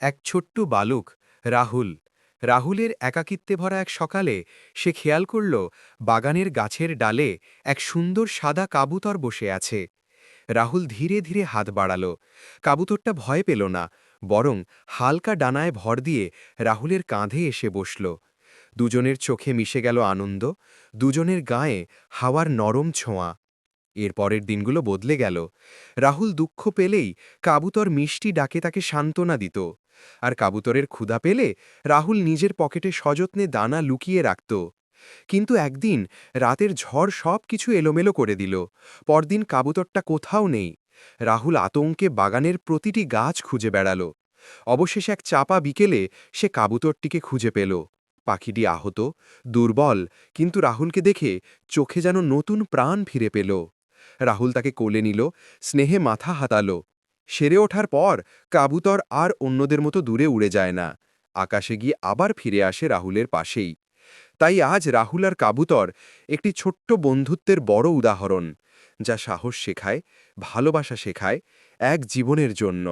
এক ছোট্ট বালুক, রাহুল। রাহুলের একাকিত্বে ভরা এক সকালে সে খেয়াল করল, বাগানের গাছের ডালে এক সুন্দর সাদা কাবুতর বসে আছে। রাহুল ধীরে ধীরে হাত বাড়াল। কাবুতরটা ভয় পেল না, বরং হালকা ডানায় ভর দিয়ে রাহুলের কাঁধে এসে বসল। দুজনের চোখে মিশে গেল আনন্দ, দুজনের গায়ে হাওয়ার নরম ছোঁয়া। এর পরের দিনগুলো বদলে গেল। রাহুল দুঃখ পেলেই কাবুতর মিষ্টি ডাকে তাকে সান্ত্বনা দিত। আর কাবুতরের ক্ষুধা পেলে রাহুল নিজের পকেটে সযত্নে দানা লুকিয়ে রাখত। কিন্তু একদিন রাতের ঝড় সব কিছু এলোমেলো করে দিল। পরদিন কাবুতরটা কোথাও নেই। রাহুল আতঙ্কে বাগানের প্রতিটি গাছ খুঁজে বেড়াল। অবশেষে এক চাপা বিকেলে সে কাবুতরটিকে খুঁজে পেল। পাখিটি আহত, দুর্বল, কিন্তু রাহুলকে দেখে চোখে যেন নতুন প্রাণ ফিরে পেল। রাহুল তাকে কোলে নিল, স্নেহে মাথা হাতালো। সেরে ওঠার পর কাবুতর আর অন্যদের মতো দূরে উড়ে যায় না। আকাশে গিয়ে আবার ফিরে আসে রাহুলের পাশেই। তাই আজ রাহুল আর কাবুতর একটি ছোট্ট বন্ধুত্বের বড় উদাহরণ, যা সাহস শেখায়, ভালোবাসা শেখায় এক জীবনের জন্য।